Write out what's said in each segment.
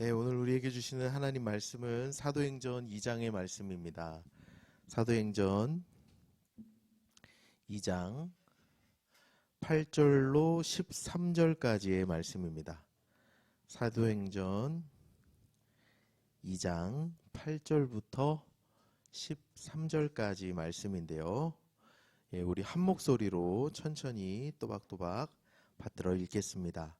네, 오늘 우리에게 주시는 하나님 말씀은 사도행전 2장의 말씀입니다. 사도행전 2장 8절로 13절까지의 말씀입니다. 사도행전 2장 8절부터 13절까지 말씀인데요. 예, 우리 한 목소리로 천천히 또박또박 받들어 읽겠습니다.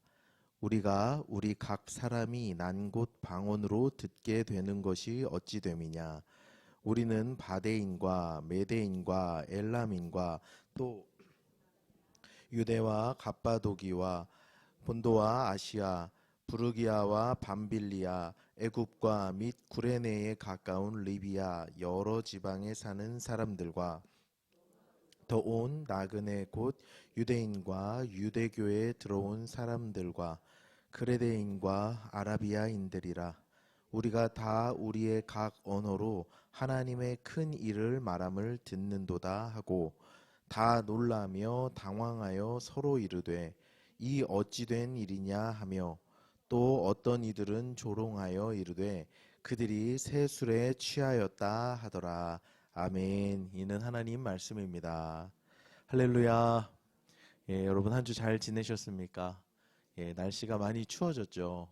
우리가 우리 각 사람이 난 곳 방언으로 듣게 되는 것이 어찌 됨이냐? 우리는 바데인과 메데인과 엘람인과 또 유대와 갑바도기와 본도와 아시아 부르기아와 밤빌리아 애굽과 및 구레네에 가까운 리비아 여러 지방에 사는 사람들과 더 온 나그네 곧 유대인과 유대교에 들어온 사람들과 그레데인과 아라비아인들이라 우리가 다 우리의 각 언어로 하나님의 큰 일을 말함을 듣는도다 하고 다 놀라며 당황하여 서로 이르되 이 어찌 된 일이냐? 하며 또 어떤 이들은 조롱하여 이르되 그들이 새 술에 취하였다 하더라. 아멘. 이는 하나님 말씀입니다. 할렐루야. 예, 여러분 한 주 잘 지내셨습니까? 예, 날씨가 많이 추워졌죠.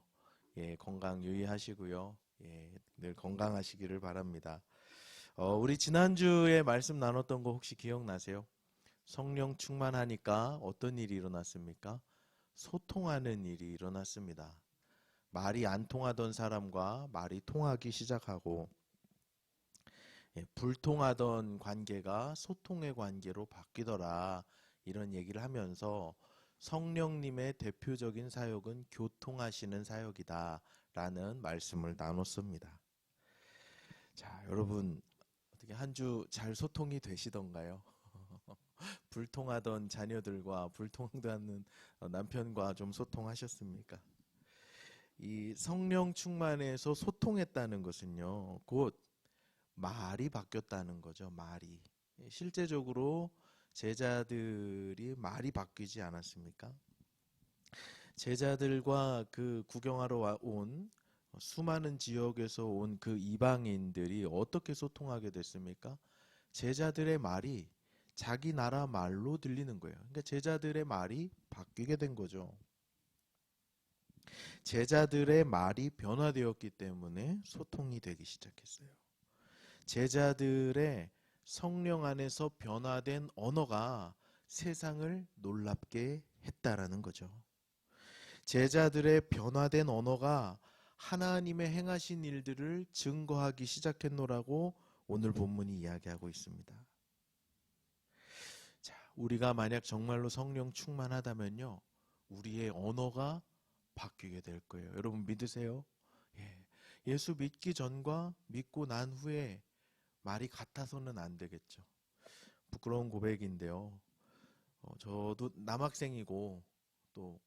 예, 건강 유의하시고요. 예, 늘 건강하시기를 바랍니다. 어, 우리 지난주에 말씀 나눴던 거 혹시 기억나세요? 성령 충만하니까 어떤 일이 일어났습니까? 소통하는 일이 일어났습니다. 말이 안 통하던 사람과 말이 통하기 시작하고 예, 불통하던 관계가 소통의 관계로 바뀌더라. 이런 얘기를 하면서 성령님의 대표적인 사역은 교통하시는 사역이다. 라는 말씀을 나눴습니다. 자, 여러분, 어떻게 한 주 잘 소통이 되시던가요? 불통하던 자녀들과 불통하는 남편과 좀 소통하셨습니까? 이 성령 충만에서 소통했다는 것은요, 곧 말이 바뀌었다는 거죠, 말이. 실제적으로 제자들이 말이 바뀌지 않았습니까? 제자들과 그 구경하러 온 수많은 지역에서 온 그 이방인들이 어떻게 소통하게 됐습니까? 제자들의 말이 자기 나라 말로 들리는 거예요. 그러니까 제자들의 말이 바뀌게 된 거죠. 제자들의 말이 변화되었기 때문에 소통이 되기 시작했어요. 제자들의 성령 안에서 변화된 언어가 세상을 놀랍게 했다라는 거죠. 제자들의 변화된 언어가 하나님의 행하신 일들을 증거하기 시작했노라고 오늘 본문이 이야기하고 있습니다. 자, 우리가 만약 정말로 성령 충만하다면요, 우리의 언어가 바뀌게 될 거예요. 여러분 믿으세요? 예. 예수 믿기 전과 믿고 난 후에 말이 같아서는 안 되겠죠. 부끄러운 고백인데요. 어, 저도 남학생이고 또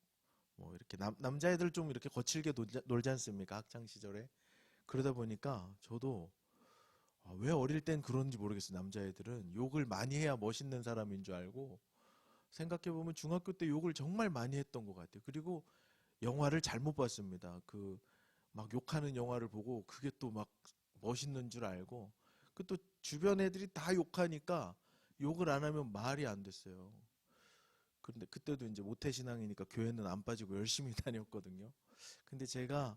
뭐 이렇게 남, 남자애들 좀 이렇게 거칠게 놀지, 놀지 않습니까? 학창 시절에. 그러다 보니까 저도 아, 왜 어릴 땐 그런지 모르겠어요. 남자애들은 욕을 많이 해야 멋있는 사람인 줄 알고 생각해 보면 중학교 때 욕을 정말 많이 했던 것 같아요. 그리고 영화를 잘못 봤습니다. 그 막 욕하는 영화를 보고 그게 또 막 멋있는 줄 알고 그 또 주변 애들이 다 욕하니까 욕을 안 하면 말이 안 됐어요. 그런데 그때도 이제 모태신앙이니까 교회는 안 빠지고 열심히 다녔거든요. 근데 제가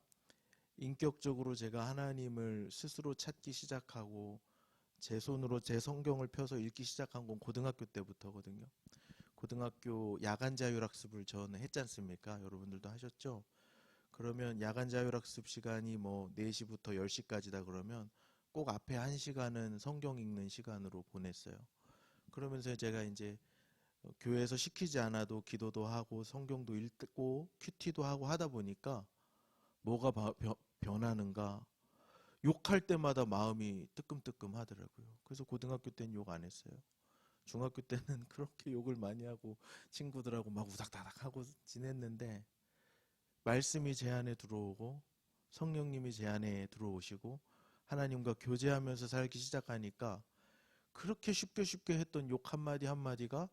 인격적으로 제가 하나님을 스스로 찾기 시작하고 제 손으로 제 성경을 펴서 읽기 시작한 건 고등학교 때부터거든요. 고등학교 야간 자율학습을 저는 했지 않습니까? 여러분들도 하셨죠? 그러면 야간 자율학습 시간이 뭐 4시부터 10시까지다 그러면 꼭 앞에 한 시간은 성경 읽는 시간으로 보냈어요. 그러면서 제가 이제 교회에서 시키지 않아도 기도도 하고 성경도 읽고 큐티도 하고 하다 보니까 뭐가 변하는가 욕할 때마다 마음이 뜨끔뜨끔 하더라고요. 그래서 고등학교 때는 욕 안 했어요. 중학교 때는 그렇게 욕을 많이 하고 친구들하고 막 우닥다닥 하고 지냈는데 말씀이 제 안에 들어오고 성령님이 제 안에 들어오시고 하나님과 교제하면서 살기 시작하니까 그렇게 쉽게 쉽게 했던 욕 한마디 한마디가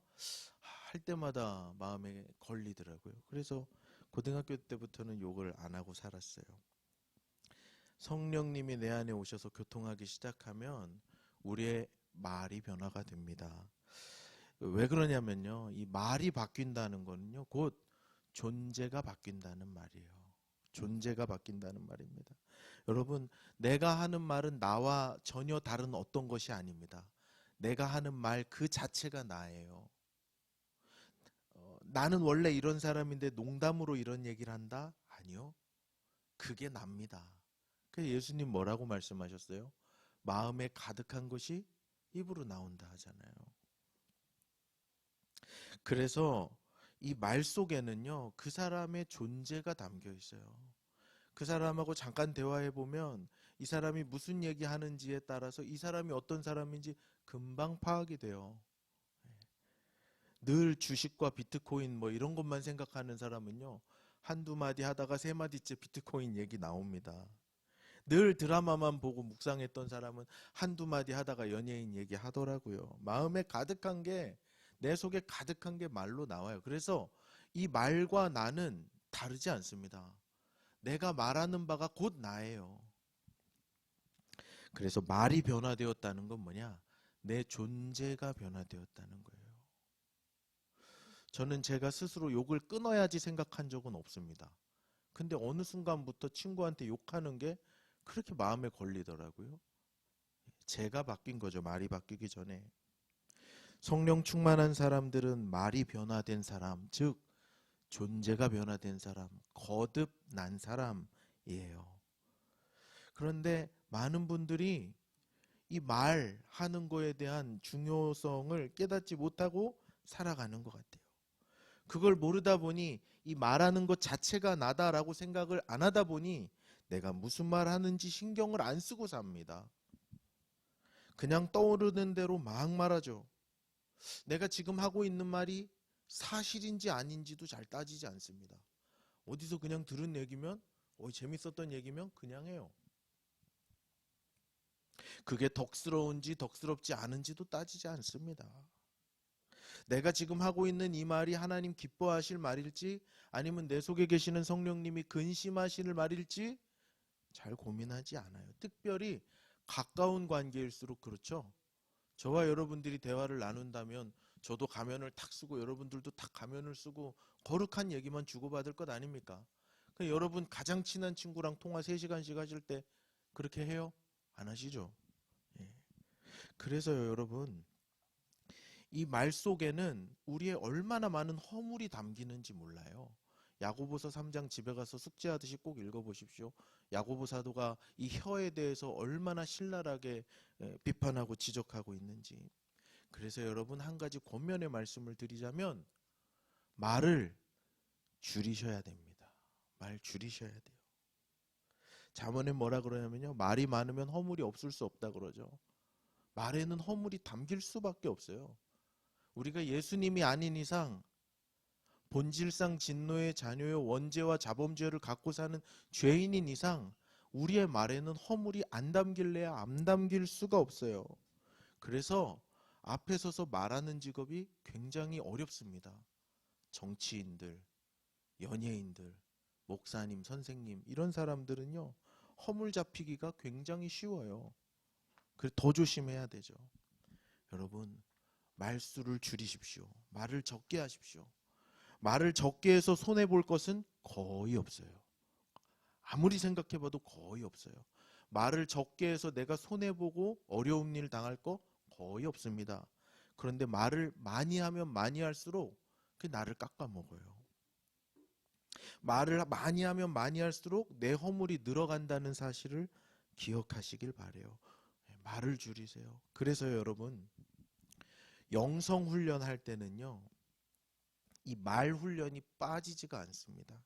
할 때마다 마음에 걸리더라고요. 그래서 고등학교 때부터는 욕을 안 하고 살았어요. 성령님이 내 안에 오셔서 교통하기 시작하면 우리의 말이 변화가 됩니다. 왜 그러냐면요. 이 말이 바뀐다는 거는요. 곧 존재가 바뀐다는 말이에요. 존재가 바뀐다는 말입니다. 여러분, 내가 하는 말은 나와 전혀 다른 어떤 것이 아닙니다. 내가 하는 말 그 자체가 나예요. 어, 나는 원래 이런 사람인데 농담으로 이런 얘기를 한다? 아니요. 그게 납니다. 그 예수님 뭐라고 말씀하셨어요? 마음에 가득한 것이 입으로 나온다 하잖아요. 그래서 이 말 속에는요, 그 사람의 존재가 담겨 있어요. 그 사람하고 잠깐 대화해 보면 이 사람이 무슨 얘기 하는지에 따라서 이 사람이 어떤 사람인지 금방 파악이 돼요. 늘 주식과 비트코인 뭐 이런 것만 생각하는 사람은요, 한두 마디 하다가 세 마디째 비트코인 얘기 나옵니다. 늘 드라마만 보고 묵상했던 사람은 한두 마디 하다가 연예인 얘기 하더라고요. 마음에 가득한 게, 내 속에 가득한 게 말로 나와요. 그래서 이 말과 나는 다르지 않습니다. 내가 말하는 바가 곧 나예요. 그래서 말이 변화되었다는 건 뭐냐? 내 존재가 변화되었다는 거예요. 저는 제가 스스로 욕을 끊어야지 생각한 적은 없습니다. 근데 어느 순간부터 친구한테 욕하는 게 그렇게 마음에 걸리더라고요. 제가 바뀐 거죠. 말이 바뀌기 전에. 성령 충만한 사람들은 말이 변화된 사람, 즉 존재가 변화된 사람, 거듭난 사람이에요. 그런데 많은 분들이 이 말하는 거에 대한 중요성을 깨닫지 못하고 살아가는 것 같아요. 그걸 모르다 보니 이 말하는 것 자체가 나다라고 생각을 안 하다 보니 내가 무슨 말 하는지 신경을 안 쓰고 삽니다. 그냥 떠오르는 대로 막 말하죠. 내가 지금 하고 있는 말이 사실인지 아닌지도 잘 따지지 않습니다. 어디서 그냥 들은 얘기면, 어, 재밌었던 얘기면 그냥 해요. 그게 덕스러운지 덕스럽지 않은지도 따지지 않습니다. 내가 지금 하고 있는 이 말이 하나님 기뻐하실 말일지 아니면 내 속에 계시는 성령님이 근심하실 말일지 잘 고민하지 않아요. 특별히 가까운 관계일수록 그렇죠. 저와 여러분들이 대화를 나눈다면 저도 가면을 탁 쓰고 여러분들도 탁 가면을 쓰고 거룩한 얘기만 주고받을 것 아닙니까? 그 여러분 가장 친한 친구랑 통화 3시간씩 하실 때 그렇게 해요? 안 하시죠? 예. 그래서요, 여러분. 이 말 속에는 우리의 얼마나 많은 허물이 담기는지 몰라요. 야고보서 3장 집에 가서 숙제하듯이 꼭 읽어보십시오. 야고보 사도가 이 혀에 대해서 얼마나 신랄하게 에, 비판하고 지적하고 있는지. 그래서 여러분 한 가지 권면의 말씀을 드리자면 말을 줄이셔야 됩니다. 말 줄이셔야 돼요. 잠언에 뭐라 그러냐면요. 말이 많으면 허물이 없을 수 없다 그러죠. 말에는 허물이 담길 수밖에 없어요. 우리가 예수님이 아닌 이상 본질상 진노의 자녀요 원죄와 자범죄를 갖고 사는 죄인인 이상 우리의 말에는 허물이 안 담길래야 안 담길 수가 없어요. 그래서 앞에 서서 말하는 직업이 굉장히 어렵습니다. 정치인들, 연예인들, 목사님, 선생님 이런 사람들은요 허물 잡히기가 굉장히 쉬워요. 그래서 더 조심해야 되죠. 여러분 말수를 줄이십시오. 말을 적게 하십시오. 말을 적게 해서 손해 볼 것은 거의 없어요. 아무리 생각해 봐도 거의 없어요. 말을 적게 해서 내가 손해 보고 어려운 일 당할 거 거의 없습니다. 그런데 말을 많이 하면 많이 할수록 그 나를 깎아 먹어요. 말을 많이 하면 많이 할수록 내 허물이 늘어간다는 사실을 기억하시길 바래요. 말을 줄이세요. 그래서 여러분 영성 훈련할 때는요. 이 말 훈련이 빠지지가 않습니다.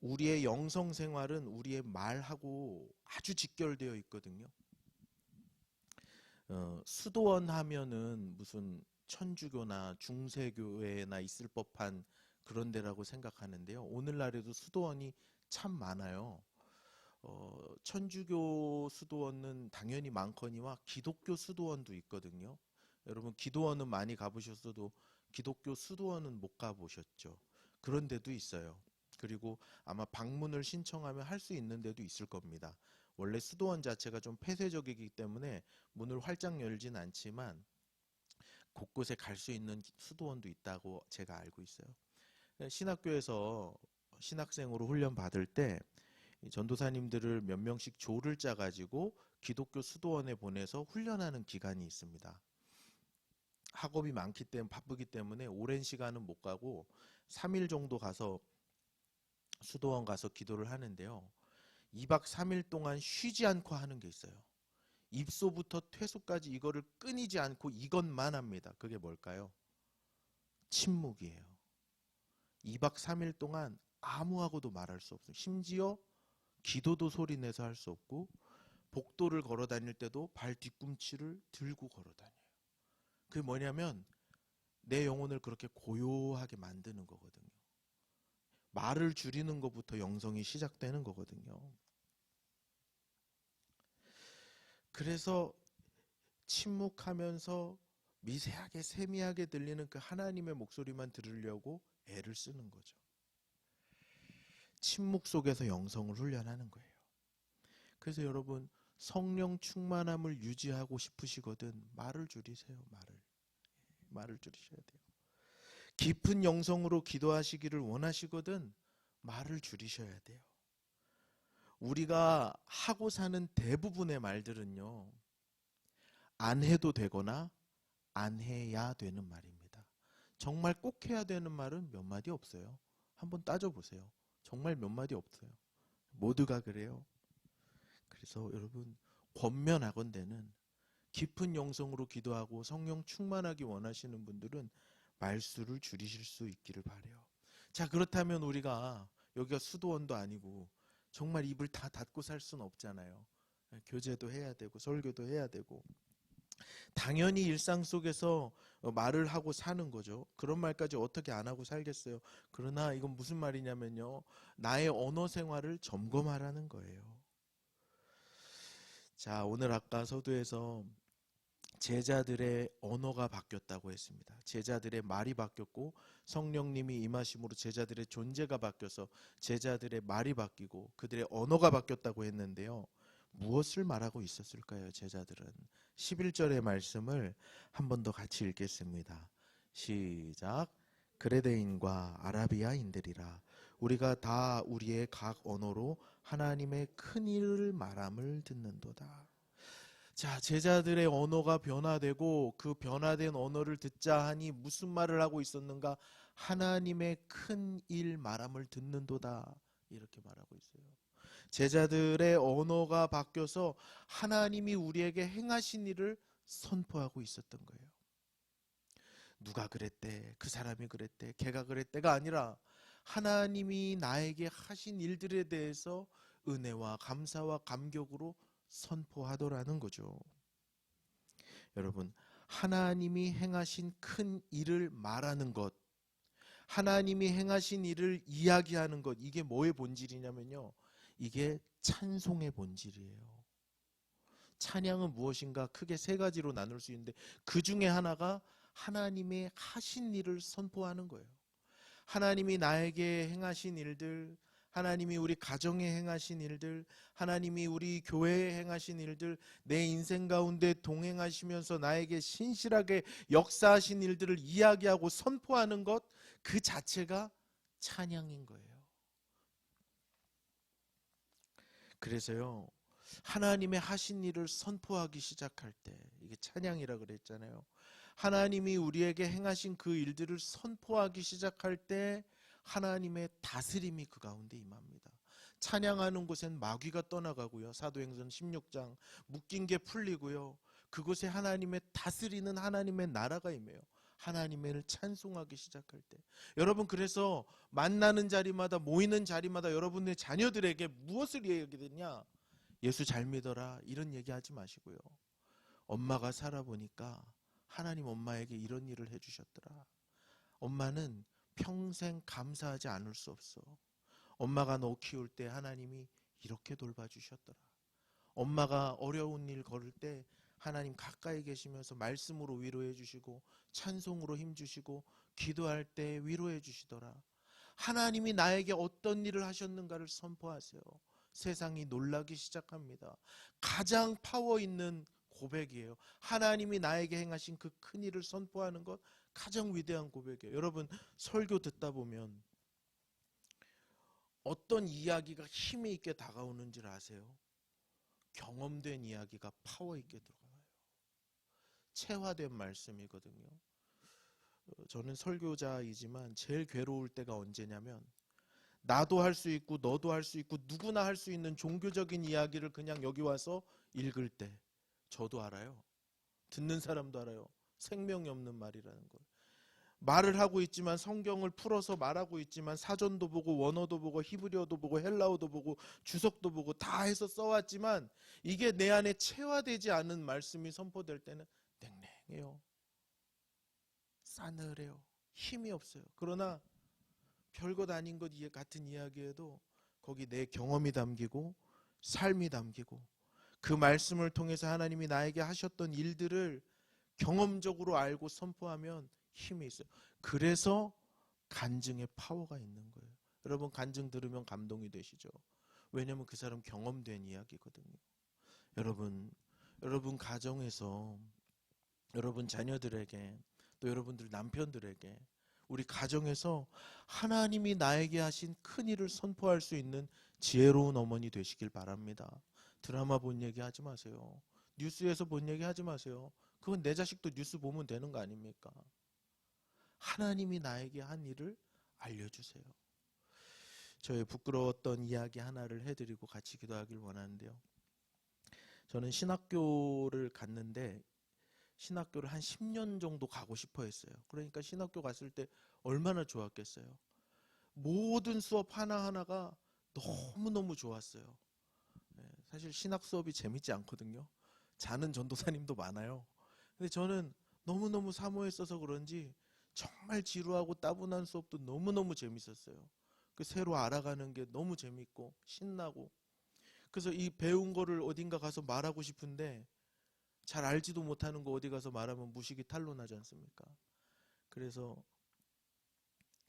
우리의 영성 생활은 우리의 말하고 아주 직결되어 있거든요. 어, 수도원 하면은 무슨 천주교나 중세교회나 있을 법한 그런 데라고 생각하는데요. 오늘날에도 수도원이 참 많아요. 어, 천주교 수도원은 당연히 많거니와 기독교 수도원도 있거든요. 여러분 기도원은 많이 가보셨어도 기독교 수도원은 못 가보셨죠. 그런 데도 있어요. 그리고 아마 방문을 신청하면 할 수 있는 데도 있을 겁니다. 원래 수도원 자체가 좀 폐쇄적이기 때문에 문을 활짝 열진 않지만 곳곳에 갈 수 있는 수도원도 있다고 제가 알고 있어요. 신학교에서 신학생으로 훈련 받을 때이 전도사님들을 몇 명씩 조를 짜 가지고 기독교 수도원에 보내서 훈련하는 기간이 있습니다. 학업이 많기 때문에 바쁘기 때문에 오랜 시간은 못 가고 3일 정도 가서 수도원 가서 기도를 하는데요. 2박 3일 동안 쉬지 않고 하는 게 있어요. 입소부터 퇴소까지 이거를 끊이지 않고 이것만 합니다. 그게 뭘까요? 침묵이에요. 2박 3일 동안 아무하고도 말할 수 없어요. 심지어 기도도 소리 내서 할 수 없고 복도를 걸어 다닐 때도 발 뒤꿈치를 들고 걸어 다녀요. 그게 뭐냐면 내 영혼을 그렇게 고요하게 만드는 거거든요. 말을 줄이는 것부터 영성이 시작되는 거거든요. 그래서 침묵하면서 미세하게 세미하게 들리는 그 하나님의 목소리만 들으려고 애를 쓰는 거죠. 침묵 속에서 영성을 훈련하는 거예요. 그래서 여러분 성령 충만함을 유지하고 싶으시거든 말을 줄이세요. 말을 말을 줄이셔야 돼요. 깊은 영성으로 기도하시기를 원하시거든 말을 줄이셔야 돼요. 우리가 하고 사는 대부분의 말들은요. 안 해도 되거나 안 해야 되는 말입니다. 정말 꼭 해야 되는 말은 몇 마디 없어요. 한번 따져 보세요. 정말 몇 마디 없어요. 모두가 그래요. 그래서 여러분 권면하건대는 깊은 영성으로 기도하고 성령 충만하기 원하시는 분들은 말수를 줄이실 수 있기를 바래요. 자 그렇다면 우리가 여기가 수도원도 아니고 정말 입을 다 닫고 살 수는 없잖아요. 교제도 해야 되고 설교도 해야 되고 당연히 일상 속에서 어, 말을 하고 사는 거죠. 그런 말까지 어떻게 안 하고 살겠어요. 그러나 이건 무슨 말이냐면요. 나의 언어 생활을 점검하라는 거예요. 자, 오늘 아까 서두에서 제자들의 언어가 바뀌었다고 했습니다. 제자들의 말이 바뀌었고 성령님이 임하심으로 제자들의 존재가 바뀌어서 제자들의 말이 바뀌고 그들의 언어가 바뀌었다고 했는데요. 무엇을 말하고 있었을까요, 제자들은? 11절의 말씀을 한 번 더 같이 읽겠습니다. 시작. 그레데인과 아라비아인들이라 우리가 다 우리의 각 언어로 하나님의 큰 일을 말함을 듣는도다. 자, 제자들의 언어가 변화되고 그 변화된 언어를 듣자 하니 무슨 말을 하고 있었는가? 하나님의 큰 일 말함을 듣는도다. 이렇게 말하고 있어요. 제자들의 언어가 바뀌어서 하나님이 우리에게 행하신 일을 선포하고 있었던 거예요. 누가 그랬대, 그 사람이 그랬대, 걔가 그랬대가 아니라 하나님이 나에게 하신 일들에 대해서 은혜와 감사와 감격으로 선포하더라는 거죠. 여러분, 하나님이 행하신 큰 일을 말하는 것, 하나님이 행하신 일을 이야기하는 것, 이게 뭐의 본질이냐면요. 이게 찬송의 본질이에요. 찬양은 무엇인가 크게 세 가지로 나눌 수 있는데 그 중에 하나가 하나님의 하신 일을 선포하는 거예요. 하나님이 나에게 행하신 일들, 하나님이 우리 가정에 행하신 일들, 하나님이 우리 교회에 행하신 일들, 내 인생 가운데 동행하시면서 나에게 신실하게 역사하신 일들을 이야기하고 선포하는 것, 그 자체가 찬양인 거예요. 그래서요. 하나님의 하신 일을 선포하기 시작할 때 이게 찬양이라 그랬잖아요. 하나님이 우리에게 행하신 그 일들을 선포하기 시작할 때 하나님의 다스림이 그 가운데 임합니다. 찬양하는 곳엔 마귀가 떠나가고요. 사도행전 16장 묶인 게 풀리고요. 그곳에 하나님의 다스리는 하나님의 나라가 임해요. 하나님을 찬송하기 시작할 때. 여러분 그래서 만나는 자리마다 모이는 자리마다 여러분의 자녀들에게 무엇을 얘기하냐? 예수 잘 믿어라 이런 얘기하지 마시고요. 엄마가 살아보니까 하나님 엄마에게 이런 일을 해주셨더라. 엄마는 평생 감사하지 않을 수 없어. 엄마가 너 키울 때 하나님이 이렇게 돌봐주셨더라. 엄마가 어려운 일 걸을 때 하나님 가까이 계시면서 말씀으로 위로해 주시고 찬송으로 힘 주시고 기도할 때 위로해 주시더라. 하나님이 나에게 어떤 일을 하셨는가를 선포하세요. 세상이 놀라기 시작합니다. 가장 파워 있는 고백이에요. 하나님이 나에게 행하신 그 큰 일을 선포하는 것 가장 위대한 고백이에요. 여러분 설교 듣다 보면 어떤 이야기가 힘이 있게 다가오는지를 아세요? 경험된 이야기가 파워 있게 들어가요. 체화된 말씀이거든요. 어, 저는 설교자이지만 제일 괴로울 때가 언제냐면 나도 할 수 있고 너도 할 수 있고 누구나 할 수 있는 종교적인 이야기를 그냥 여기 와서 읽을 때 저도 알아요. 듣는 사람도 알아요. 생명이 없는 말이라는 걸. 말을 하고 있지만 성경을 풀어서 말하고 있지만 사전도 보고 원어도 보고 히브리어도 보고 헬라어도 보고 주석도 보고 다 해서 써왔지만 이게 내 안에 체화되지 않은 말씀이 선포될 때는 냉랭해요. 싸늘해요. 힘이 없어요. 그러나 별것 아닌 것 같은 이야기에도 거기 내 경험이 담기고 삶이 담기고 그 말씀을 통해서 하나님이 나에게 하셨던 일들을 경험적으로 알고 선포하면 힘이 있어요. 그래서 간증의 파워가 있는 거예요. 여러분 간증 들으면 감동이 되시죠? 왜냐하면 그 사람 경험된 이야기거든요. 여러분, 여러분 가정에서 여러분 자녀들에게 또 여러분들 남편들에게 우리 가정에서 하나님이 나에게 하신 큰 일을 선포할 수 있는 지혜로운 어머니 되시길 바랍니다. 드라마 본 얘기 하지 마세요. 뉴스에서 본 얘기 하지 마세요. 그건 내 자식도 뉴스 보면 되는 거 아닙니까? 하나님이 나에게 한 일을 알려주세요. 저의 부끄러웠던 이야기 하나를 해드리고 같이 기도하길 원하는데요. 저는 신학교를 갔는데 신학교를 한 10년 정도 가고 싶어 했어요. 그러니까 신학교 갔을 때 얼마나 좋았겠어요. 모든 수업 하나하나가 너무너무 좋았어요. 네, 사실 신학 수업이 재밌지 않거든요. 자는 전도사님도 많아요. 근데 저는 너무너무 사모했어서 그런지 정말 지루하고 따분한 수업도 너무너무 재밌었어요. 그 새로 알아가는 게 너무 재밌고 신나고 그래서 이 배운 거를 어딘가 가서 말하고 싶은데 잘 알지도 못하는 거 어디 가서 말하면 무식이 탄로나지 않습니까? 그래서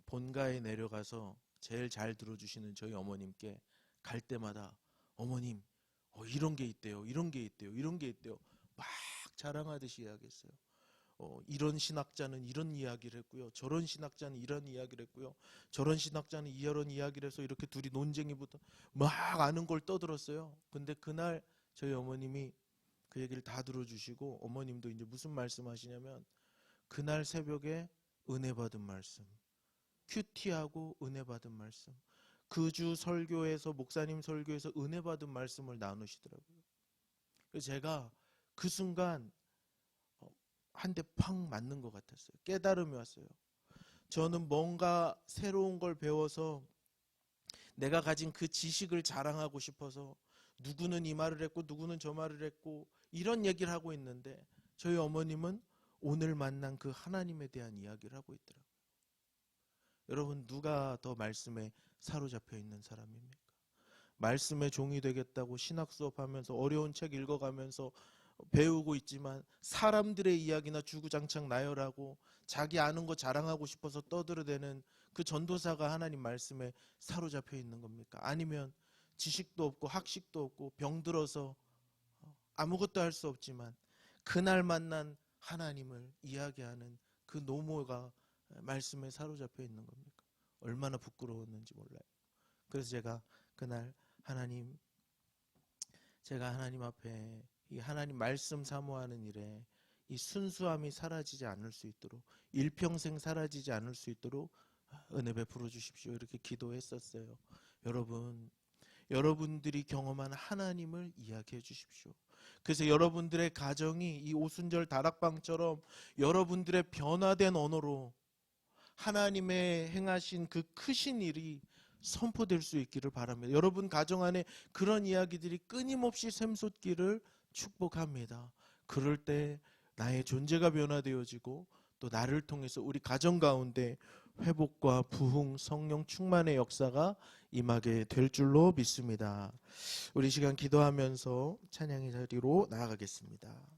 본가에 내려가서 제일 잘 들어주시는 저희 어머님께 갈 때마다 어머님 어, 이런 게 있대요, 이런 게 있대요, 이런 게 있대요 막 자랑하듯이 이야기했어요. 어, 이런 신학자는 이런 이야기를 했고요. 저런 신학자는 이런 이야기를 했고요. 저런 신학자는 이런 이야기를 해서 이렇게 둘이 논쟁이부터 막 아는 걸 떠들었어요. 근데 그날 저희 어머님이 그 얘기를 다 들어주시고 어머님도 이제 무슨 말씀하시냐면 그날 새벽에 은혜 받은 말씀, 큐티하고 은혜 받은 말씀, 그 주 설교에서 목사님 설교에서 은혜 받은 말씀을 나누시더라고요. 그래서 제가 그 순간 어, 한대팍 맞는 것 같았어요. 깨달음이 왔어요. 저는 뭔가 새로운 걸 배워서 내가 가진 그 지식을 자랑하고 싶어서 누구는 이 말을 했고 누구는 저 말을 했고 이런 얘기를 하고 있는데 저희 어머님은 오늘 만난 그 하나님에 대한 이야기를 하고 있더라고요. 여러분 누가 더 말씀에 사로잡혀 있는 사람입니까? 말씀의 종이 되겠다고 신학 수업하면서 어려운 책 읽어가면서 배우고 있지만 사람들의 이야기나 주구장창 나열하고 자기 아는 거 자랑하고 싶어서 떠들어대는 그 전도사가 하나님 말씀에 사로잡혀 있는 겁니까? 아니면 지식도 없고 학식도 없고 병들어서 아무것도 할 수 없지만 그날 만난 하나님을 이야기하는 그 노모가 말씀에 사로잡혀 있는 겁니까? 얼마나 부끄러웠는지 몰라요. 그래서 제가 그날 하나님 제가 하나님 앞에 이 하나님 말씀 사모하는 일에 이 순수함이 사라지지 않을 수 있도록 일평생 사라지지 않을 수 있도록 은혜 베풀어 주십시오. 이렇게 기도했었어요. 여러분 여러분들이 경험한 하나님을 이야기해 주십시오. 그래서 여러분들의 가정이 이 오순절 다락방처럼 여러분들의 변화된 언어로 하나님의 행하신 그 크신 일이 선포될 수 있기를 바랍니다. 여러분 가정 안에 그런 이야기들이 끊임없이 샘솟기를 축복합니다. 그럴 때 나의 존재가 변화되어지고 또 나를 통해서 우리 가정 가운데 회복과 부흥, 성령 충만의 역사가 임하게 될 줄로 믿습니다. 우리 시간 기도하면서 찬양의 자리로 나아가겠습니다.